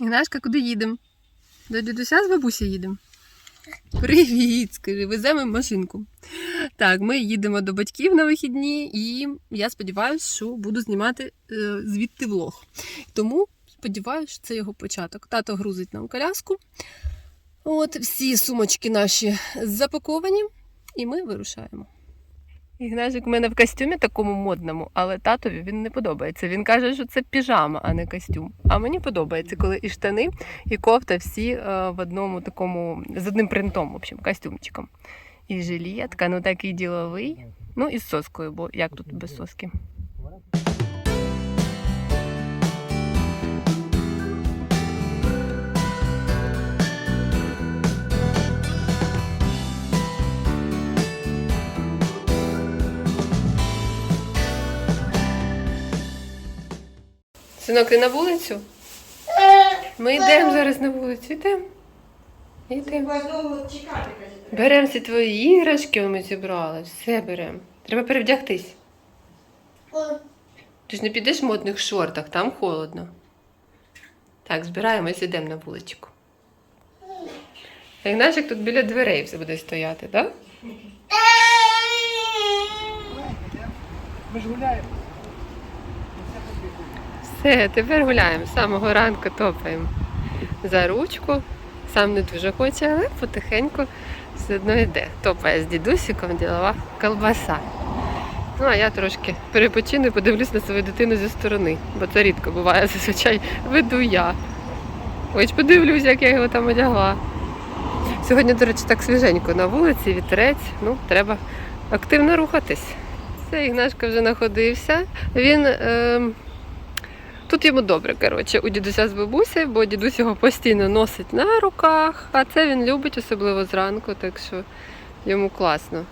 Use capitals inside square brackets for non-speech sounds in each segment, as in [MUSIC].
Ігнашка, куди їдемо? До дідуся з бабуся їдемо. Привіт, скажи, веземо машинку. Так, ми їдемо до батьків на вихідні, і я сподіваюся, що буду знімати е, звідти влог. Тому сподіваюся, що це його початок. Тато грузить нам коляску. От всі сумочки наші запаковані, і ми вирушаємо. Ігнажик в мене в костюмі такому модному, але татові він не подобається. Він каже, що це піжама, а не костюм. А мені подобається, коли і штани, і кофта всі е, в одному такому з одним принтом, в общем, костюмчиком. І жилетка, ну такий діловий. Ну і з соскою, бо як тут без соски? Синок, ти на вулицю? Ми йдемо зараз на вулицю, йдемо. Йдемо. Беремо всі твої іграшки, ми зібрали, все беремо. Треба перевдягтись. Ти ж не підеш в модних шортах, там холодно. Так, збираємось, йдемо на вуличку. Ігнашик тут біля дверей все буде стояти, так? Ми ж гуляємо. Все, тепер гуляємо. З самого ранку топаємо за ручку. Сам не дуже хоче, але потихеньку все одно йде. Топає з дідусиком ділова колбаса. Ну, а я трошки перепочину і подивлюсь на свою дитину зі сторони, бо це рідко буває, [LAUGHS] зазвичай веду я. Ось подивлюсь, як я його там одягла. Сьогодні, до речі, так свіженько на вулиці, вітерець, ну, треба активно рухатись. Все, Ігнашка вже находився. Він. ем, Тут йому добре, коротше, у дідуся з бабусею, бо дідусь його постійно носить на руках, а це він любить, особливо зранку, так що йому класно.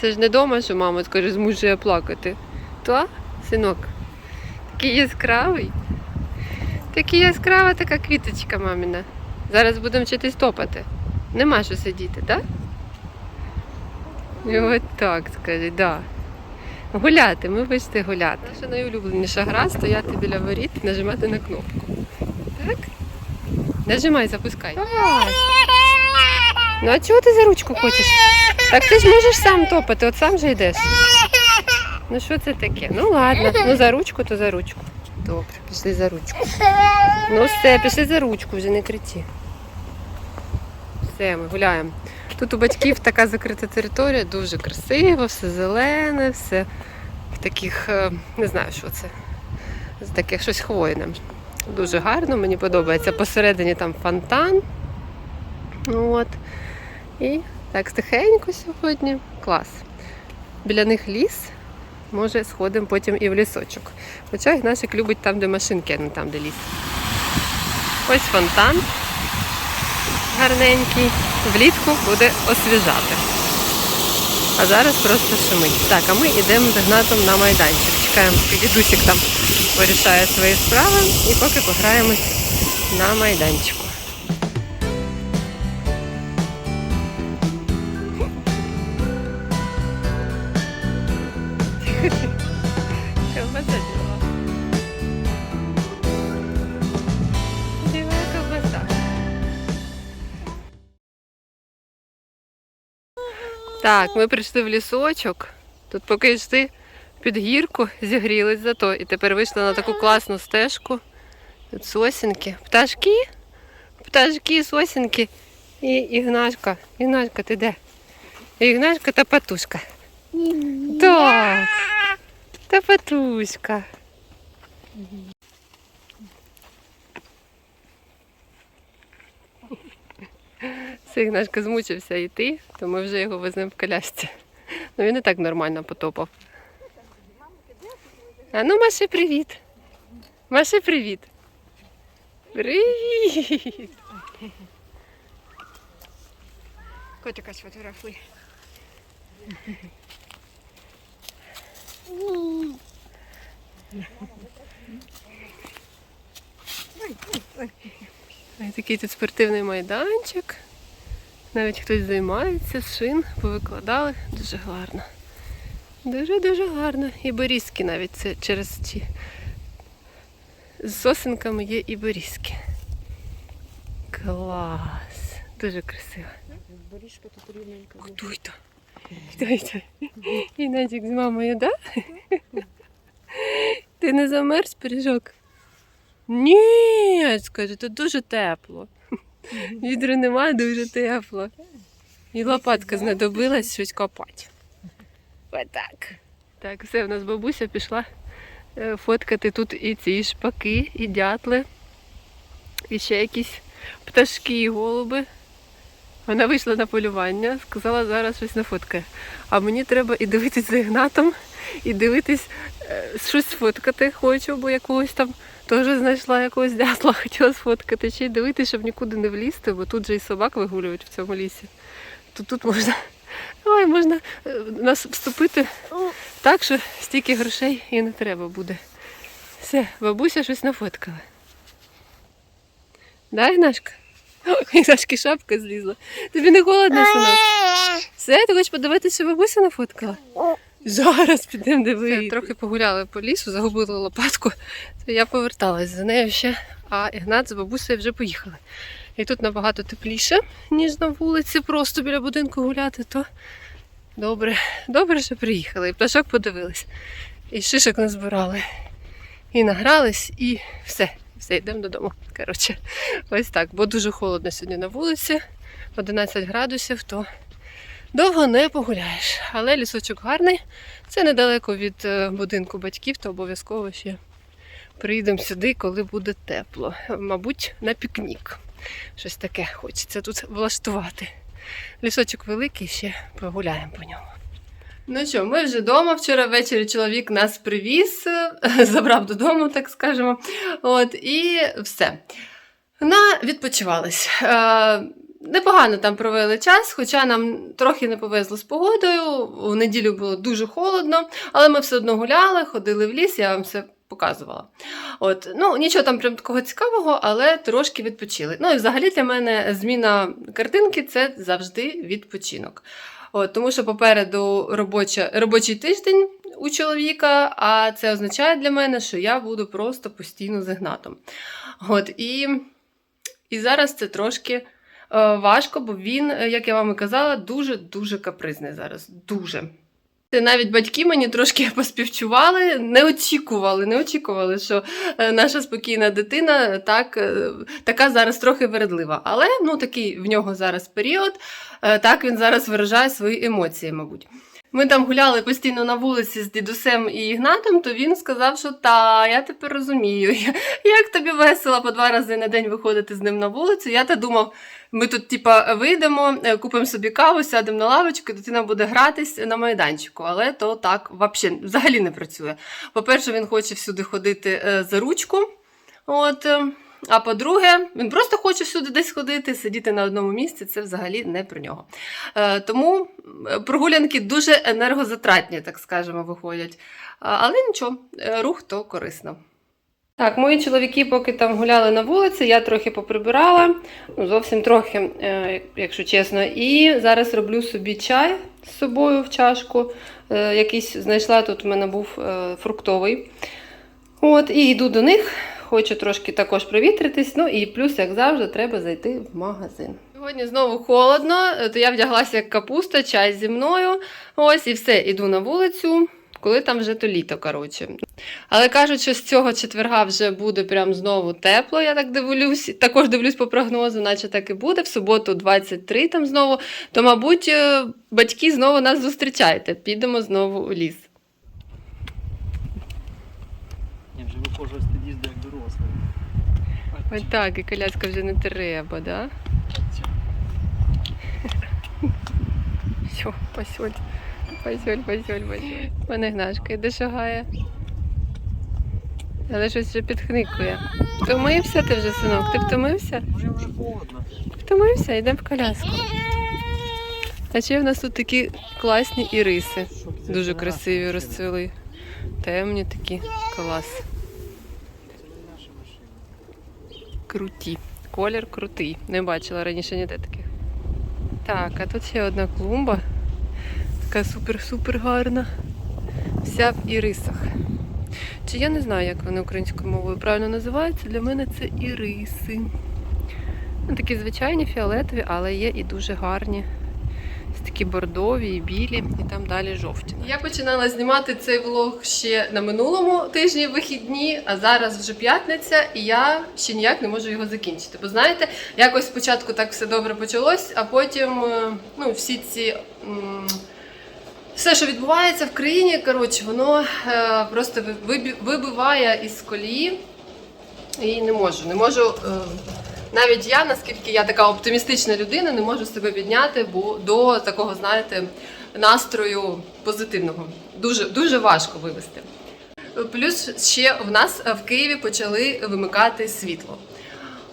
Це ж не дома, що мама скаже, змушує плакати. То, синок, такий яскравий. Такий яскрава така квіточка маміна. Зараз будемо вчитись топати. Нема що сидіти, так? І от так скажи, да. Гуляти, ми вийшли гуляти. Наша найулюбленіша гра стояти біля воріт і нажимати на кнопку. Так? Нажимай, запускай. Давай. Ну а чого ти за ручку хочеш? Так ти ж можеш сам топати, от сам же йдеш. Ну що це таке? Ну ладно, ну за ручку, то за ручку. Добре, пішли за ручку. Ну все, пішли за ручку, вже не кричи. Все, ми гуляємо. Тут у батьків така закрита територія, дуже красиво, все зелене, все в таких, е, не знаю, що це, з таких щось хвойне. Дуже гарно, мені подобається. Посередині там фонтан. От. І так тихенько сьогодні. Клас. Біля них ліс. Може, сходимо потім і в лісочок. Хоча Ігнашик любить там, де машинки, а не там, де ліс. Ось фонтан гарненький. Влітку буде освіжати. А зараз просто шумить. Так, а ми йдемо з Ігнатом на майданчик. Чекаємо, поки дідусик там вирішає свої справи і поки пограємось на майданчику. Так, ми прийшли в лісочок. Тут поки йшли під гірку, зігрілись зато. І тепер вийшли на таку класну стежку. Тут сосінки. Пташки. Пташки, сосінки. І Ігнашка. Ігнашка, ти де? Ігнашка та патушка. Так. Та патушка. Все, Ігнашка змучився йти, то ми вже його веземо в колясці. Ну він і так нормально потопав. А ну, Маші, привіт. Маші, привіт. Привіт. Котика сфотографуй. Такий тут спортивний майданчик. Навіть хтось займається, з шин повикладали. Дуже гарно. Дуже-дуже гарно. І борізки навіть це через ці. З сосенками є і борізки. Клас. Дуже красиво. Доріжка тут рівненька. це? І Надік з мамою, да? Ти не замерз, пиріжок? Ні, скажу, тут дуже тепло. Вітру немає, дуже тепло. І лопатка знадобилась щось копати. Отак. Так, все, в нас бабуся пішла е, фоткати тут і ці шпаки, і дятли, і ще якісь пташки і голуби. Вона вийшла на полювання, сказала, зараз щось нафоткає. А мені треба і дивитись за Ігнатом, і дивитись, е, щось сфоткати хочу, бо якогось там теж знайшла якогось дятла, [LAUGHS] хотіла сфоткати. Чи й дивитись, щоб нікуди не влізти, бо тут же і собак вигулюють в цьому лісі. То тут можна, [LAUGHS] ой, можна е, нас вступити так, що стільки грошей і не треба буде. Все, бабуся щось нафоткала. Да, Ігнашка? О, [LAUGHS] Ігнашки шапка злізла. Тобі не холодно, синок? Все, ти хочеш подивитися, що бабуся нафоткала? Зараз підемо дивитися. Трохи погуляли по лісу, загубили лопатку. То я поверталась за нею ще, а Ігнат з бабусею вже поїхали. І тут набагато тепліше, ніж на вулиці, просто біля будинку гуляти, то добре, добре, що приїхали. І пташок подивились. І шишок назбирали. І награлись, і все. Все, йдемо додому. Коротше, ось так. Бо дуже холодно сьогодні на вулиці, 11 градусів, то довго не погуляєш. Але лісочок гарний. Це недалеко від е, будинку батьків, то обов'язково ще приїдемо сюди, коли буде тепло. Мабуть, на пікнік. Щось таке хочеться тут влаштувати. Лісочок великий, ще прогуляємо по ньому. Ну що, ми вже вдома. Вчора ввечері чоловік нас привіз, е, забрав додому, так скажемо. От, і все. На відпочивались. Непогано там провели час, хоча нам трохи не повезло з погодою. У неділю було дуже холодно, але ми все одно гуляли, ходили в ліс, я вам все показувала. От, ну, нічого там прям такого цікавого, але трошки відпочили. Ну і взагалі для мене зміна картинки це завжди відпочинок. От, тому що попереду робоча, робочий тиждень у чоловіка, а це означає для мене, що я буду просто постійно з Ігнатом. От, і, і зараз це трошки важко, бо він, е, як я вам і казала, дуже-дуже капризний зараз. Дуже. Навіть батьки мені трошки [LAUGHS] поспівчували, не очікували, не очікували, що е, наша спокійна дитина так, е, така зараз трохи вередлива. Але ну, такий в нього зараз період, е, так він зараз виражає свої емоції, мабуть. Ми там гуляли постійно на вулиці з дідусем і Ігнатом, то він сказав, що та, я тепер розумію, [LAUGHS] як тобі весело по два рази на день виходити з ним на вулицю. Я та думав, ми тут, типа, вийдемо, е, купимо собі каву, сядемо на лавочку, дитина буде гратись на майданчику, але то так вообще, взагалі не працює. По-перше, він хоче всюди ходити е, за ручку. От, е, а по-друге, він просто хоче всюди десь ходити, сидіти на одному місці, це взагалі не про нього. Е, тому прогулянки дуже енергозатратні, так скажемо, виходять. Але нічого, е, рух то корисно. Так, мої чоловіки, поки там гуляли на вулиці, я трохи поприбирала, ну зовсім трохи, е, якщо чесно. І зараз роблю собі чай з собою в чашку. Якийсь знайшла тут у мене був фруктовий. От, і йду до них. Хочу трошки також провітритись. Ну і плюс, як завжди, треба зайти в магазин. Сьогодні знову холодно, е, то я вдяглася як капуста, чай зі мною. Ось і все, іду на вулицю, коли там вже то літо, коротше. Але кажуть, що з цього четверга вже буде прям знову тепло, я так дивлюсь. Також дивлюсь по прогнозу, наче так і буде. В суботу 23 там знову. То, мабуть, е, батьки знову нас зустрічаєте. Підемо знову у ліс. Я вже виходжу з. Ось так, і коляска вже не треба, да? Все, посьоль. Посьоль, посьоль, посьоль. Пане Гнашка, йде шагає. Але щось вже підхникує. Втомився ти вже, синок? Ти втомився? Вже вже холодно. Втомився, йдемо в коляску. А ще в нас тут такі класні іриси. Дуже красиві розцвіли. Темні такі. Клас. машина? Це не наша машина. Круті. Колір крутий. Не бачила раніше ніде таких. Так, а тут ще одна клумба. Така супер-супер гарна. Вся в ірисах. Чи я не знаю, як вони українською мовою правильно називаються. Для мене це іриси. Ну, Такі звичайні фіолетові, але є і дуже гарні. Ось Такі бордові білі, і там далі жовті. Я починала знімати цей влог ще на минулому тижні вихідні, а зараз вже п'ятниця, і я ще ніяк не можу його закінчити. Бо знаєте, якось спочатку так все добре почалось, а потім е, ну, всі ці. все, що відбувається в країні, коротше, воно е, просто вибиває із колії. І не можу. Не можу. Е, навіть я, наскільки я така оптимістична людина, не можу себе підняти бо до такого, знаєте, настрою позитивного. Дуже, дуже важко вивести. Плюс ще в нас в Києві почали вимикати світло.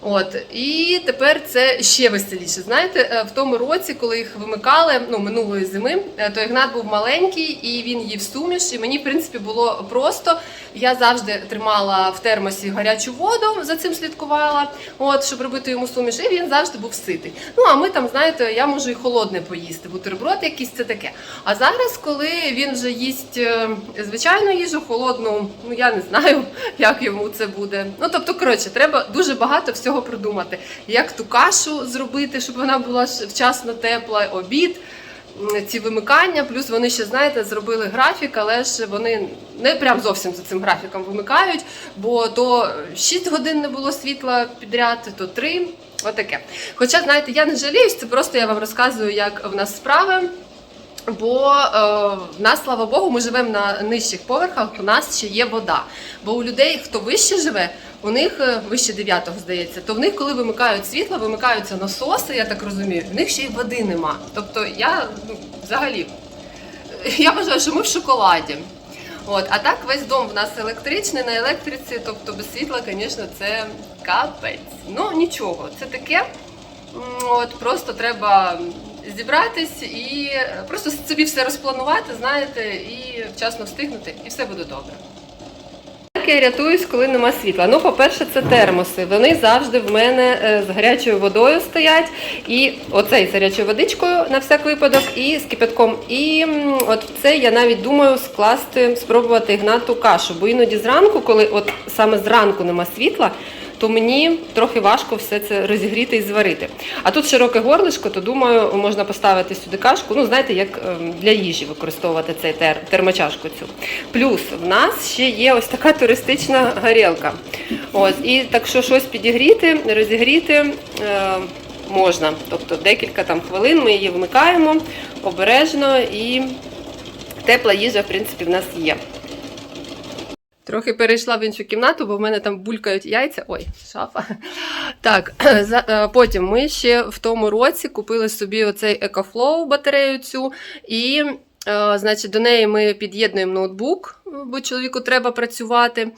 От і тепер це ще веселіше. Знаєте, е, в тому році, коли їх вимикали, ну минулої зими, е, то Ігнат був маленький і він їв суміш. І мені, в принципі, було просто. Я завжди тримала в термосі гарячу воду, за цим слідкувала, от щоб робити йому суміш, і він завжди був ситий. Ну а ми там, знаєте, я можу і холодне поїсти, бутерброд якийсь це таке. А зараз, коли він вже їсть е, звичайну їжу, холодну, ну я не знаю, [LAUGHS] як йому це буде. Ну тобто, коротше, треба дуже багато всього придумати. Як ту кашу зробити, щоб вона була вчасно тепла, обід. Ці вимикання, плюс вони ще знаєте, зробили графік, але ж вони не прям зовсім за цим графіком вимикають, бо то 6 годин не було світла підряд, то 3, Отаке. Хоча, знаєте, я не жаліюсь, це просто я вам розказую, як в нас справи. Бо е, в нас, слава Богу, ми живемо на нижчих поверхах, у нас ще є вода. Бо у людей, хто вище живе, у них е, вище 9 здається, то в них, коли вимикають світло, вимикаються насоси, я так розумію, в них ще й води нема. Тобто я ну, взагалі я вважаю, що ми в шоколаді. От, а так весь дом в нас електричний на електриці, тобто без світла, звісно, це капець. Ну нічого, це таке. От просто треба зібратись і просто собі все розпланувати, знаєте, і вчасно встигнути, і все буде добре. Я рятуюсь, коли нема світла? Ну, по-перше, це термоси. Вони завжди в мене е, з гарячою водою стоять. І оцей з гарячою водичкою на всяк випадок, і з кипятком. І от в це я навіть думаю скласти, спробувати гнату кашу. Бо іноді зранку, коли от саме зранку нема світла, то мені трохи важко все це розігріти і зварити. А тут широке горлишко, то думаю, можна поставити сюди кашку. Ну, знаєте, як ем, для їжі використовувати цей тер, термочашку цю. Плюс в нас ще є ось така туристична горілка. Ось, і так що щось підігріти, розігріти. Е, Можна, тобто декілька там хвилин ми її вмикаємо обережно і тепла їжа, в принципі, в нас є. Трохи перейшла в іншу кімнату, бо в мене там булькають яйця. Ой, шафа. Так, [CLEARS THROAT] е, потім ми ще в тому році купили собі оцей EcoFlow батарею цю, і значить, до неї ми під'єднуємо ноутбук, бо чоловіку треба працювати.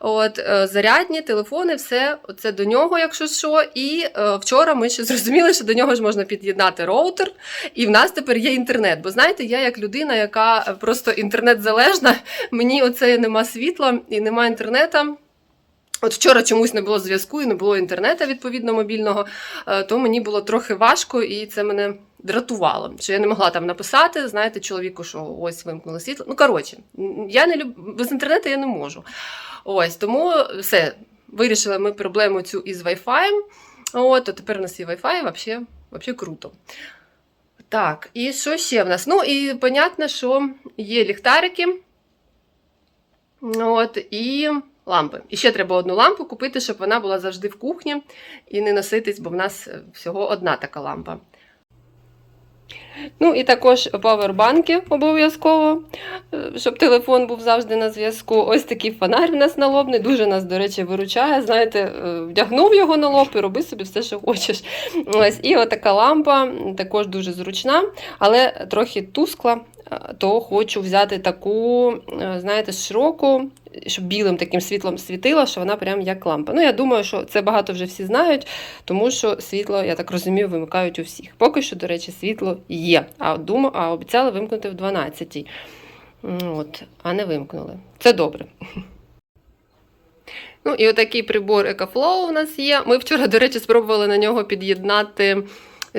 От, е, зарядні, телефони, все це до нього, якщо що. І е, вчора ми ще зрозуміли, що до нього ж можна під'єднати роутер, і в нас тепер є інтернет. Бо знаєте, я як людина, яка е, просто інтернет-залежна, мені оце нема світла і нема інтернету. От вчора чомусь не було зв'язку і не було інтернету відповідно мобільного, е, то мені було трохи важко, і це мене дратувало. Що я не могла там написати, знаєте, чоловіку, що ось вимкнули світло. Ну коротше, я не люб... без інтернету я не можу. Ось тому все. Вирішили ми проблему цю із Wi-Fi. От, то тепер у нас є Wi-Fi, взагалі, взагалі круто. Так, і що ще в нас? Ну, і понятно, що є ліхтарики. От, і лампи. І ще треба одну лампу купити, щоб вона була завжди в кухні і не носитись, бо в нас е, всього одна така лампа. Ну і також павербанки обов'язково, е, щоб телефон був завжди на зв'язку. Ось такий фонарь в нас налобний, дуже нас, до речі, виручає. Знаєте, е, вдягнув його на лоб і роби собі все, що хочеш. Ось, і отака лампа також дуже зручна, але трохи тускла. То хочу взяти таку, е, знаєте, широку, щоб білим таким світлом світила, що вона прям як лампа. Ну, я думаю, що це багато вже всі знають, тому що світло, я так розумію, вимикають у всіх. Поки що, до речі, світло є. А думаю, а обіцяли вимкнути в 12-й. От, а не вимкнули. Це добре. [LAUGHS] Ну, і отакий прибор EcoFlow у нас є. Ми вчора, до речі, спробували на нього під'єднати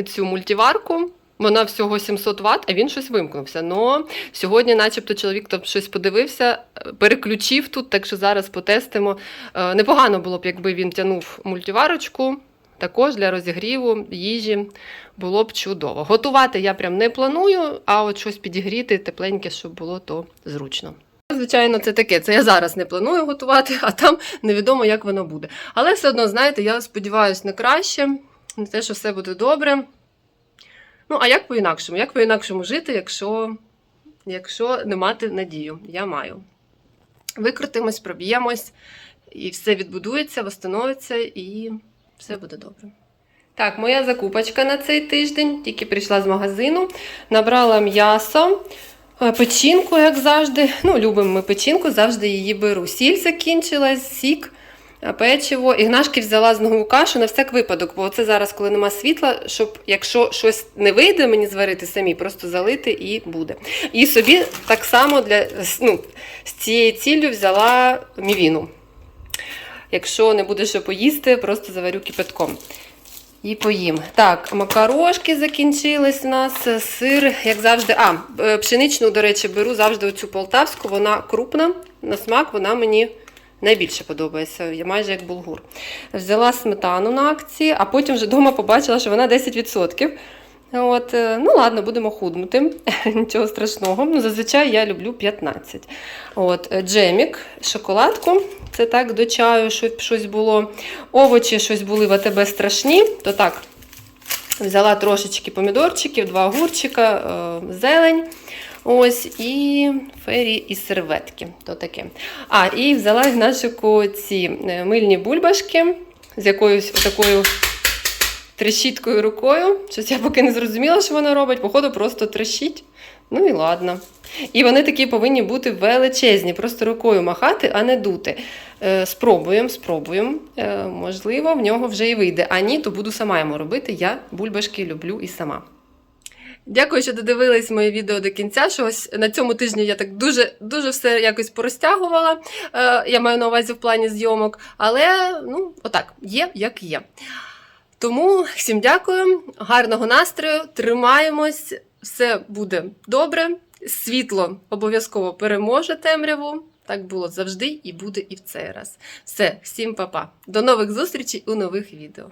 цю мультиварку. Вона всього 700 Вт, а він щось вимкнувся. Но сьогодні, начебто, чоловік там щось подивився, е, переключив тут, так що зараз потестимо. Е, Непогано було б, якби він тягнув мультиварочку. також для розігріву їжі було б чудово. Готувати я прям не планую, а от щось підігріти тепленьке, щоб було то зручно. Звичайно, це таке. Це я зараз не планую готувати, а там невідомо, як воно буде. Але все одно, знаєте, я сподіваюся на краще, на те, що все буде добре. Ну, а як по-інакшому? Як по-інакшому жити, якщо, якщо не мати надію? Я маю. Викрутимось, проб'ємось, і все відбудується, восстановиться, і все буде добре. Так, моя закупочка на цей тиждень. Тільки прийшла з магазину, набрала м'ясо, е, печінку, як завжди. Ну, любимо ми печінку, завжди її беру. Сіль закінчилась, сік, печиво. Ігнашки взяла знову кашу на всяк випадок, бо це зараз, коли нема світла, щоб якщо щось не вийде мені зварити самі, просто залити і буде. І собі так само для, ну, з цією ціллю взяла мівіну. Якщо не буде що поїсти, просто заварю кипятком. І поїм. Так, макарошки закінчились у нас, сир, як завжди. А, е, пшеничну, до речі, беру завжди оцю полтавську, вона крупна, на смак вона мені найбільше подобається, я майже як булгур. Взяла сметану на акції, а потім вже вдома побачила, що вона 10%. От, е, ну ладно, будемо худнути. [LAUGHS] Нічого страшного. Ну, зазвичай я люблю 15. От, е, джемік, шоколадку. Це так до чаю, щоб щось було. Овочі щось були в АТБ страшні, то так. Взяла трошечки помідорчиків, два огурчика, е, зелень. Ось, і фері і серветки. То таке. А, і взяла Ігначику ці е, мильні бульбашки з якоюсь такою трещіткою рукою. Щось я поки не зрозуміла, що вона робить. Походу, просто трещить. Ну і ладно. І вони такі повинні бути величезні, просто рукою махати, а не дути. Е, спробуємо, спробуємо. Е, можливо, в нього вже і вийде. А ні, то буду сама йому робити. Я бульбашки люблю і сама. Дякую, що додивились моє відео до кінця. Що ось на цьому тижні я так дуже дуже все якось порозтягувала. Е, я маю на увазі в плані зйомок. Але ну, отак, є як є. Тому всім дякую, гарного настрою, тримаємось, все буде добре. Світло обов'язково переможе темряву. Так було завжди і буде і в цей раз. Все, всім па-па. До нових зустрічей у нових відео.